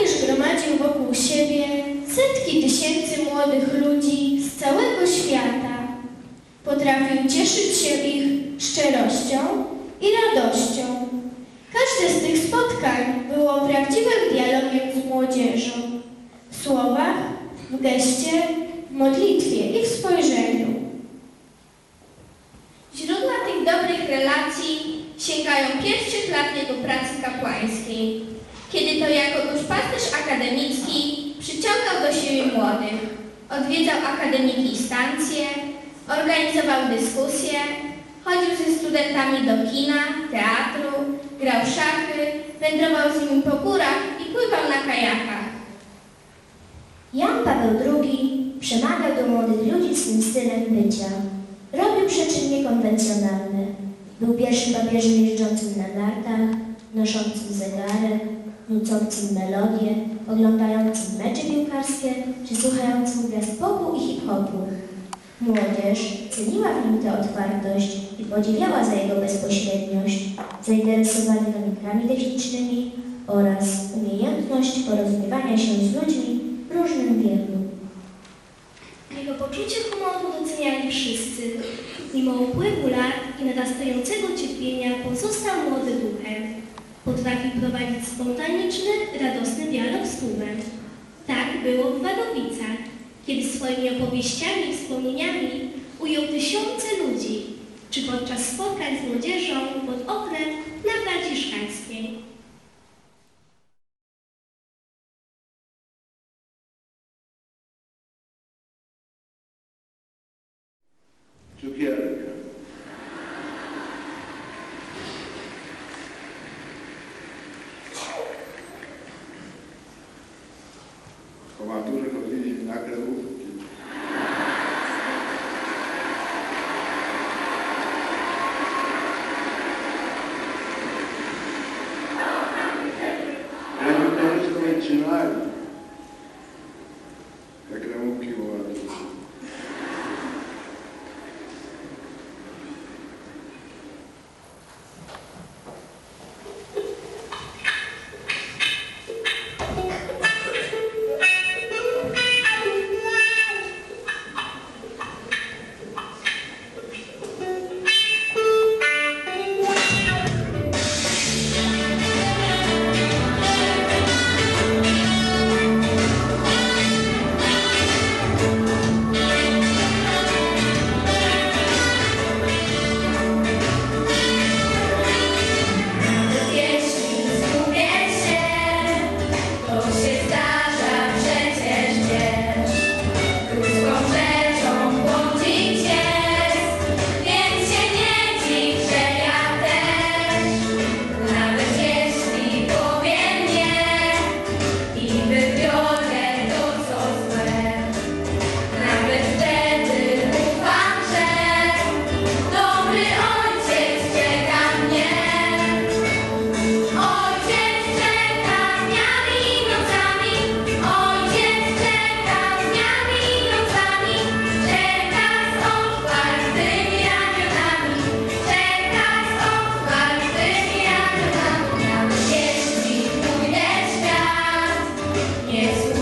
Papież gromadził wokół siebie setki tysięcy młodych ludzi z całego świata. Potrafił cieszyć się ich szczerością i radością. Każde z tych spotkań było prawdziwym dialogiem z młodzieżą. W słowach, w geście, w modlitwie i w spojrzeniu. Odwiedzał akademiki i stancje, organizował dyskusje, chodził ze studentami do kina, teatru, grał szachy, wędrował z nimi po górach i pływał na kajakach. Jan Paweł II przemawiał do młodych ludzi swym stylem bycia. Robił rzeczy niekonwencjonalne. Był pierwszym papieżem jeżdżącym na nartach, noszącym zegarek, nucącym melodię, oglądającym mecze piłkarskie czy słuchającym gwiazd popu i hip-hopu. Młodzież ceniła w nim tę otwartość i podziwiała za jego bezpośredniość, zainteresowanie nowikami technicznymi oraz umiejętność porozumiewania się z ludźmi w różnym wieku. Jego poczucie humoru doceniali wszyscy. Mimo upływu lat i narastającego cierpienia pozostał młody duchem. Potrafił prowadzić spontaniczny, radosny dialog z tłumem. Tak było w Wadowicach, kiedy swoimi opowieściami i wspomnieniami ujął tysiące ludzi, czy podczas spotkań z młodzieżą pod Yes.